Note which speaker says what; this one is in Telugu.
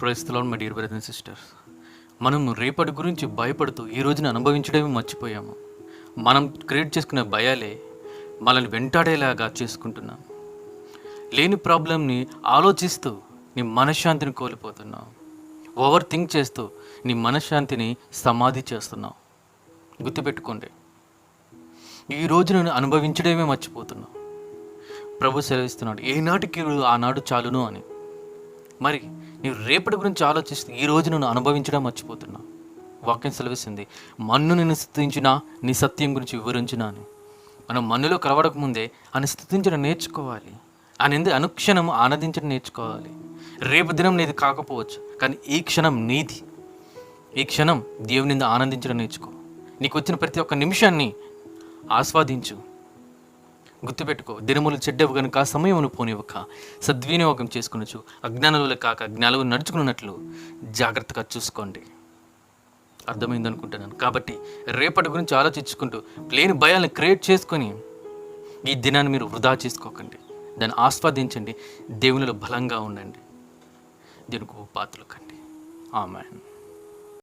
Speaker 1: ప్రస్తుతం my dear brother and sisters మనం రేపటి గురించి భయపడుతూ ఈ రోజున అనుభవించడమే మర్చిపోయాము. మనం క్రియేట్ చేసుకునే భయాలే మనల్ని వెంటాడేలాగా చేసుకుంటున్నాం. లేని ప్రాబ్లంని ఆలోచిస్తూ నీ మనశ్శాంతిని కోల్పోతున్నావు ఓవర్ థింక్ చేస్తూ నీ మనశ్శాంతిని సమాధి చేస్తున్నావు గుర్తుపెట్టుకోండి. ఈ రోజు నేను అనుభవించడమే మర్చిపోతున్నావు ప్రభు సెలవిస్తున్నాడు ఏనాటికి ఆనాడు చాలును అని. మరి నీవు రేపటి గురించి ఆలోచిస్తే ఈ రోజు నువ్వు అనుభవించడం మర్చిపోతున్నా. వాక్యం సెలవిస్తుంది. మన్ను నేను స్థుతించినా నీ సత్యం గురించి వివరించినా అని మనం మన్నులో కలవడక ముందే అని స్థుతించడం నేర్చుకోవాలి. ఆయన ఎందు అనుక్షణం ఆనందించడం నేర్చుకోవాలి. రేపు దినం నీది కాకపోవచ్చు కానీ ఈ క్షణం నీది. ఈ క్షణం దేవుని ఆనందించడం నేర్చుకో. నీకు వచ్చిన ప్రతి ఒక్క నిమిషాన్ని ఆస్వాదించు. గుర్తుపెట్టుకో. దినములు చెడ్డవు కనుక సమయమును పోనివ్వక. సద్వినియోగం చేసుకునొచ్చు అజ్ఞానులు కాక జ్ఞానులు నడుచుకున్నట్లు జాగ్రత్తగా చూసుకోండి. అర్థమైంది అనుకుంటున్నాను కాబట్టి రేపటి గురించి ఆలోచించుకుంటూ లేని భయాలను క్రియేట్ చేసుకొని ఈ దినాన్ని మీరు వృధా చేసుకోకండి. దాన్ని ఆస్వాదించండి. దేవునిలో బలంగా ఉండండి. దీనికి పాత్రలు కండి. ఆమె